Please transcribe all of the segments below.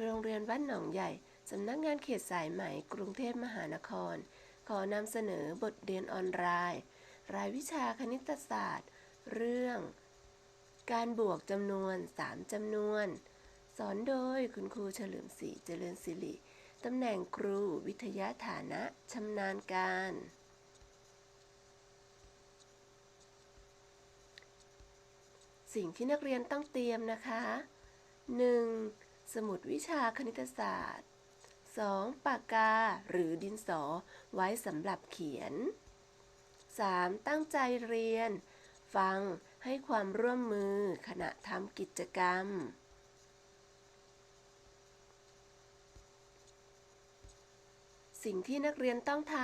โรงเรียนบ้านหนองใหญ่ สำนักงานเขตสายไหมกรุงเทพมหานคร ขอนำเสนอบทเรียนออนไลน์ รายวิชาคณิตศาสตร์ เรื่อง การบวกจำนวน 3จำนวน สอนโดยคุณครูเฉลิมศรีเจริญศิริตำแหน่งครูวิทยาฐานะชำนาญการ สิ่งที่นักเรียนต้องเตรียมนะคะ 1. สมุดวิชาคณิตศาสตร์ 2. ปากกาหรือดินสอไว้สำหรับเขียน 3. ตั้งใจเรียน ฟังให้ความร่วมมือขณะทำกิจกรรม สิ่งที่นักเรียนต้องท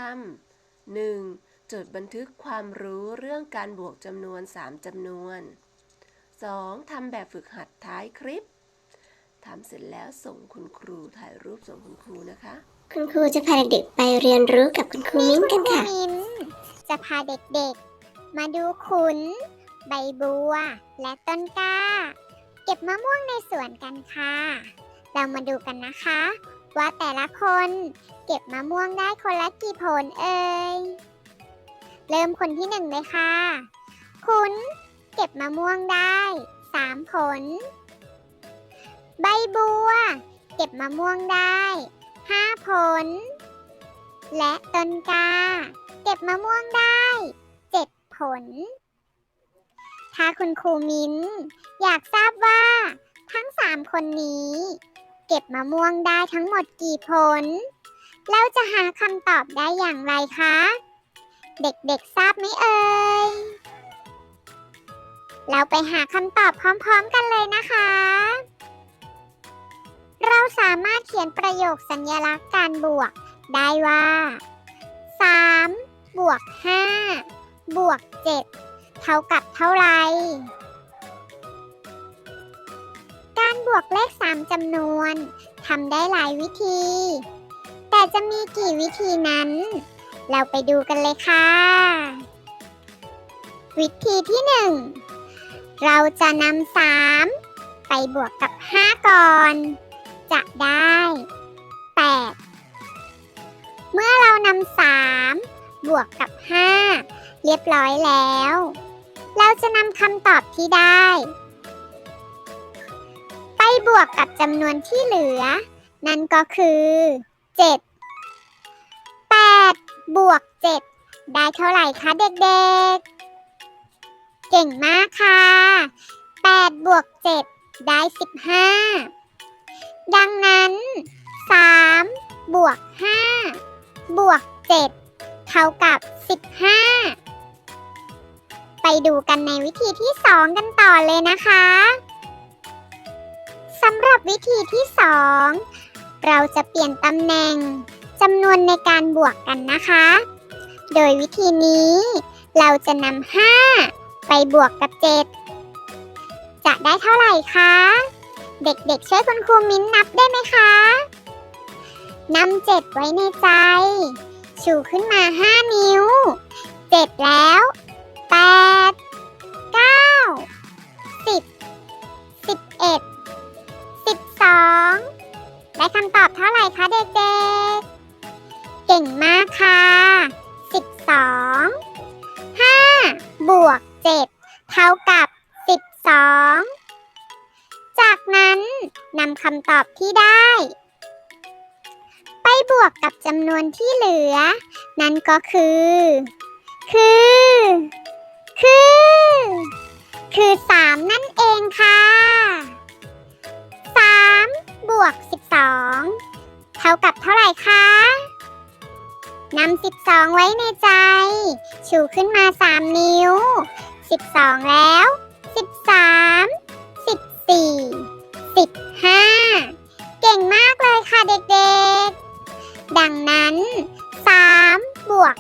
ำ 1. จดบันทึกความรู้เรื่องการบวกจำนวน 3จำนวน 2. ทำแบบฝึกหัดท้ายคลิป ทำเสร็จแล้วส่งคุณครูถ่ายรูปส่งคุณครูนะคะ คุณครูจะพาเด็กๆไปเรียนรู้กับคุณครูมิ้นกันค่ะณมิ้นจะพาเด็กๆ มาดูขุน ใบบัว และต้นกล้า เก็บมะม่วงในสวนกันค่ะ เรามาดูกันนะคะ ว่าแต่ละคนเก็บมะม่วงได้คนละกี่ผลเอ่ย เริ่มคนที่หนึ่งเลยค่ะขุนเก็บมะม่วงได้สามผล ใบบัว เก็บมะม่วงได้ห้าผล และต้นกา เก็บมะม่วงได้เจ็ดผล ถ้าคุณครูมิ้น อยากทราบว่า ทั้งสามคนนี้ เก็บมะม่วงได้ทั้งหมดกี่ผลแล้วจะหาคำตอบได้อย่างไรคะ เด็กๆทราบไหมเอ่ยเราไปหาคำตอบพร้อมๆกันเลยนะคะ เราสามารถเขียนประโยคสัญลักษณ์การบวก ได้ว่า 3 บวก 5 บวก 7 เท่ากับเท่าไหร่ การบวกเลข 3จำนวนทำได้หลายวิธี แต่จะมีกี่วิธีนั้น เราไปดูกันเลยค่ะ วิธีที่ 1 เราจะนำ3ไปบวกกับ 5 ก่อน จะได้ 8 เมื่อเรานำสามบวกกับ 5 เรียบร้อยแล้ว เราจะนำคำตอบที่ได้ ไปบวกกับจำนวนที่เหลือ นั่นก็คือ 7 8 บวก 7 ได้เท่าไหร่คะเด็กๆเก่งมากค่ะ 8 บวก 7 ได้ 15 ดังนั้น 3 บวก 5 บวก 7 เท่ากับ 15 ไปดูกันในวิธีที่ 2 กันต่อเลยนะคะสำหรับวิธีที่ 2 เราจะเปลี่ยนตำแหน่งจำนวนในการบวกกันนะคะ โดยวิธีนี้ เราจะนำ5ไปบวกกับ 7 จะได้เท่าไหร่คะ เด็กๆช่วยคุณครูมิ้นนับได้ไหมคะนำเจ็ดไว้ในใจ ชูขึ้นมาห้านิ้ว เจ็ดแล้วแปด นั่นก็คือ คือ คือ คือ 3 นั่นเองค่ะ3บวก 12 เท่ากับเท่าไหร่คะนำ12 ไว้ในใจ ชูขึ้นมา 3 นิ้ว 12 แล้ว 13 14 15 เก่งมากเลยค่ะเด็กๆ ดังนั้น วก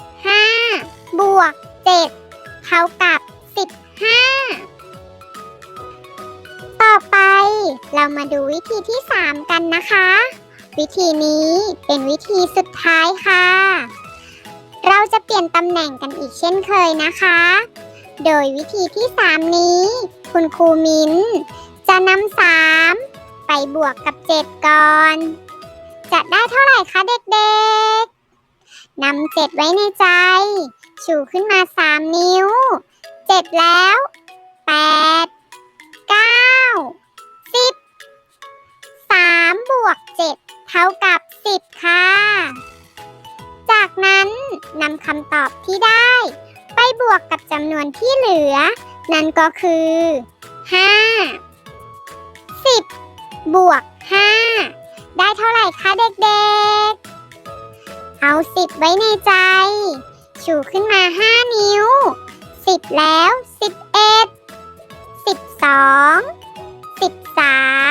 5บวก7เท่ากับ15ต่อไปเรามาดูวิธีที่3กันนะคะ วิธีนี้เป็นวิธีสุดท้ายค่ะ เราจะเปลี่ยนตำแหน่งกันอีกเช่นเคยนะคะ โดยวิธีที่3นี้ คุณครูมิ้น จะนำสามไปบวกกับ7ก่อน จะได้เท่าไหร่คะเด็กๆ นำเจ็ดไว้ในใจ ชูขึ้นมา3นิ้ว7แล้ว8 9 10 3บสามบวก7เท่ากับ10ค่ะ จากนั้นนำคำตอบที่ได้ ไปบวกกับจำนวนที่เหลือ นั่นก็คือ5 10บบวก5ได้เท่าไหร่คะเด็กๆ เอาสิบไว้ในใจ ชูขึ้นมา5นิ้ว10แล้ว11 12 13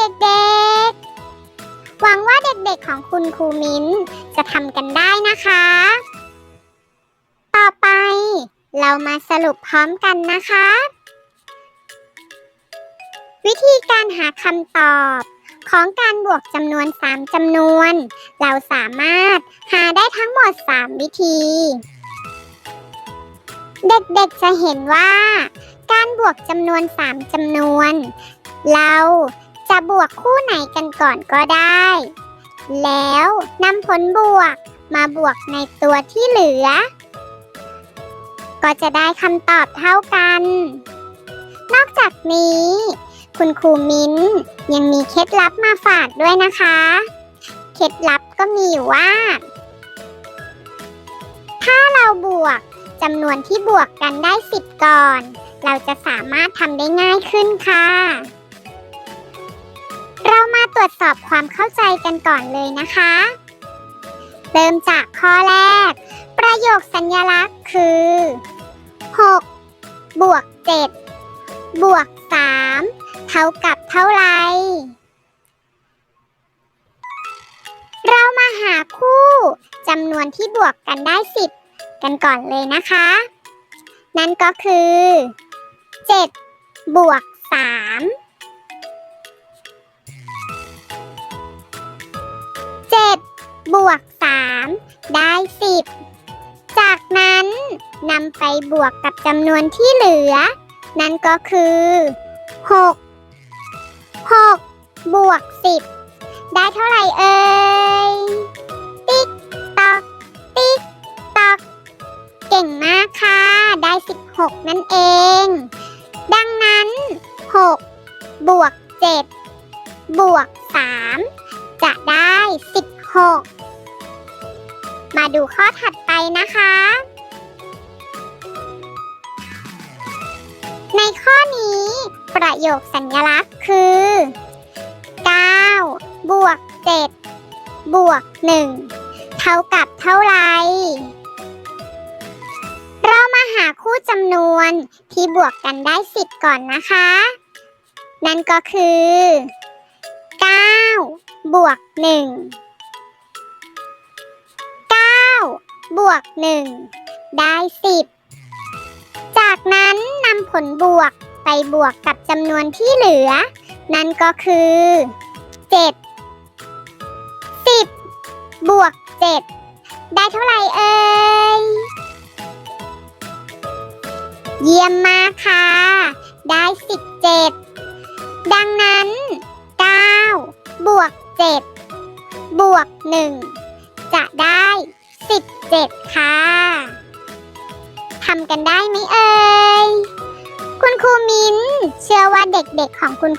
เด็กๆ หวังว่าเด็กๆของคุณครูมิ้นจะทำกันได้นะคะ ต่อไปเรามาสรุปพร้อมกันนะคะ วิธีการหาคำตอบ ของการบวกจำนวน 3จำนวน เราสามารถหาได้ทั้งหมด 3 วิธี เด็กๆจะเห็นว่า การบวกจำนวน 3จำนวน เรา จะบวกคู่ไหนกันก่อนก็ได้ แล้วนำผลบวกมาบวกในตัวที่เหลือ ก็จะได้คำตอบเท่ากัน นอกจากนี้ คุณครูมิ้นยังมีเคล็ดลับมาฝากด้วยนะคะ เคล็ดลับก็มีว่า ถ้าเราบวกจำนวนที่บวกกันได้ 10 ก่อน เราจะสามารถทำได้ง่ายขึ้นค่ะ เรามาตรวจสอบความเข้าใจกันก่อนเลยนะคะ เริ่มจากข้อแรก ประโยคสัญลักษณ์คือ 6 บวก 7 บวก 3 เท่ากับเท่าไหร่เรามาหาคู่จำนวนที่บวกกันได้ 10 กันก่อนเลยนะคะ นั่นก็คือ 7 บวก บวก 3 ได้ 10 จากนั้นนำไปบวกกับจำนวนที่เหลือ นั่นก็คือ 6 6 บวก 10 ได้เท่าไหร่เอ่ย ติ๊กตอก ติ๊กตอก เก่งมากค่ะ ได้ 16 นั่นเอง ดังนั้น 6 บวก 7 บวก 3 จะได้ 16 มาดูข้อถัดไปนะคะ ในข้อนี้ ประโยคสัญลักษณ์คือ 9 บวก 7 บวก 1 เท่ากับเท่าไหร่เรามาหาคู่จำนวนที่บวกกันได้ 10 ก่อนนะคะ นั่นก็คือ 9 บวก 1 บวก 1 ได้ 10 จากนั้นนำผลบวกไปบวกกับจำนวนที่เหลือ นั่นก็คือ 7 10 บวก 7 ได้เท่าไหร่เอ่ย เยี่ยมมากค่ะ ได้ 17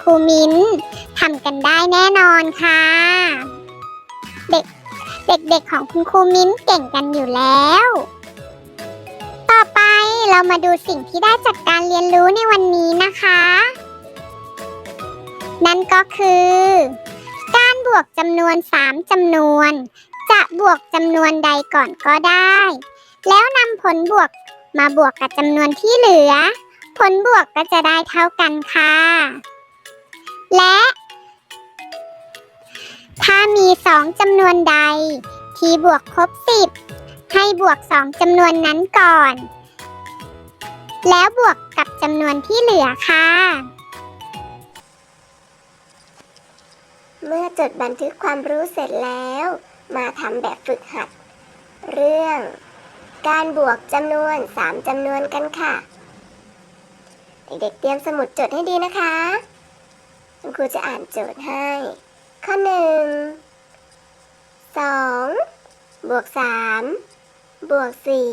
ครูมิ้นทำกันได้แน่นอนค่ะ เด็กเด็กๆของคุณครูมิ้นเก่งกันอยู่แล้ว ต่อไปเรามาดูสิ่งที่ได้จากการเรียนรู้ในวันนี้นะคะ นั่นก็คือ การบวกจำนวน 3จำนวน จะบวกจำนวนใดก่อนก็ได้ แล้วนำผลบวกมาบวกกับจำนวนที่เหลือ ผลบวกก็จะได้เท่ากันค่ะ และ ถ้ามีสองจำนวนใด ที่บวกครบ10ให้บวกสองจำนวนนั้นก่อน แล้วบวกกับจำนวนที่เหลือค่ะ เมื่อจดบันทึกความรู้เสร็จแล้ว มาทำแบบฝึกหัด เรื่อง การบวกจำนวน3จำนวนกันค่ะ เด็กๆเตรียมสมุดจดให้ดีนะคะ คุณครูจะอ่านโจทย์ให้ ข้อหนึ่งสองบวกสามบวกสี่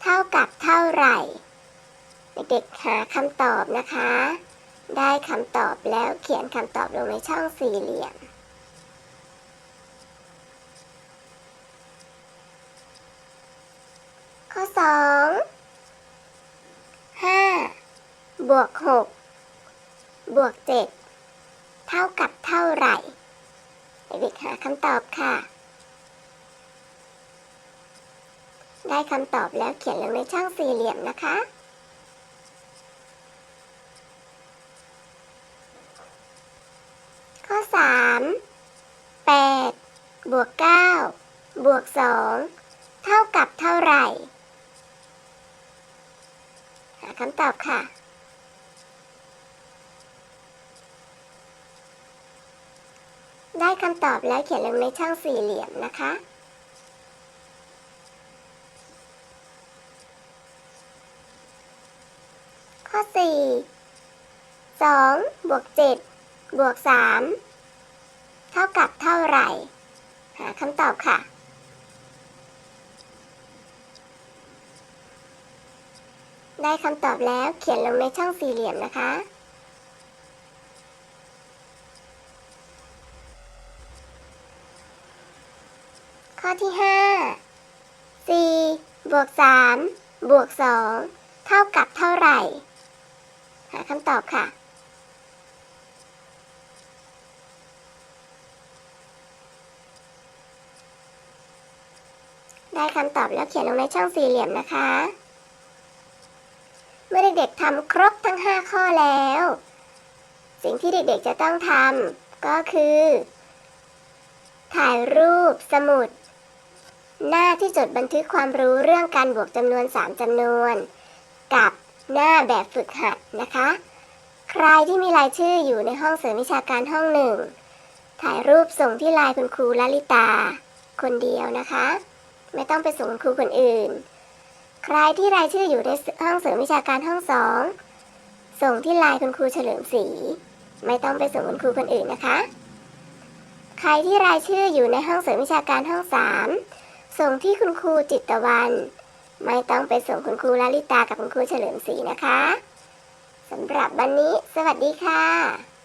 เท่ากับเท่าไหร่ เด็กๆหาคำตอบนะคะ ได้คำตอบแล้วเขียนคำตอบลงในช่องสี่เหลี่ยมข้อสองห้าบวกหกบวกเจ็ด เท่ากับเท่าไหร่เด็กๆหาคำตอบค่ะ ได้คำตอบแล้วเขียนลงในช่องสี่เหลี่ยมนะคะข้อ 3 8 บวก 9 บวก 2 เท่ากับเท่าไหร่ หาคำตอบค่ะ ได้คำตอบแล้วเขียนลงในช่องสี่เหลี่ยมนะคะ ข้อ 4 2 บวก 7 บวก 3 เท่ากับเท่าไหร่ หาคำตอบค่ะได้คำตอบแล้วเขียนลงในช่องสี่เหลี่ยมนะคะ ข้อที่ 5 4 บวก 3 บวก 2 เท่ากับเท่าไหร่ หาคำตอบค่ะ ได้คำตอบแล้วเขียนลงในช่องสี่เหลี่ยมนะคะ เมื่อเด็กๆทำครบทั้ง 5 ข้อแล้ว สิ่งที่เด็กๆจะต้องทำก็คือ ถ่ายรูปสมุด หน้าที่จดบันทึกความรู้เรื่องการบวกจำนวน 3จำนวน กับหน้าแบบฝึกหัดนะคะ ใครที่มีรายชื่ออยู่ในห้องเสริมวิชาการห้องหนึ่ง ถ่ายรูปส่งที่ไลน์คุณครูลลิตา คนเดียวนะคะ ไม่ต้องไปส่งคุณครูคนอื่น ใครที่รายชื่ออยู่ในห้องเสริมวิชาการห้องสองส่งที่ไลน์คุณครูเฉลิมศรีไม่ต้องไปส่งคุณครูคนอื่นนะคะ ใครที่รายชื่ออยู่ในห้องเสริมวิชาการห้องสาม ส่งที่คุณครูจิตวัน ไม่ต้องไปส่งคุณครูลลิตากับคุณครูเฉลิมศรีนะคะสำหรับวันนี้ สวัสดีค่ะ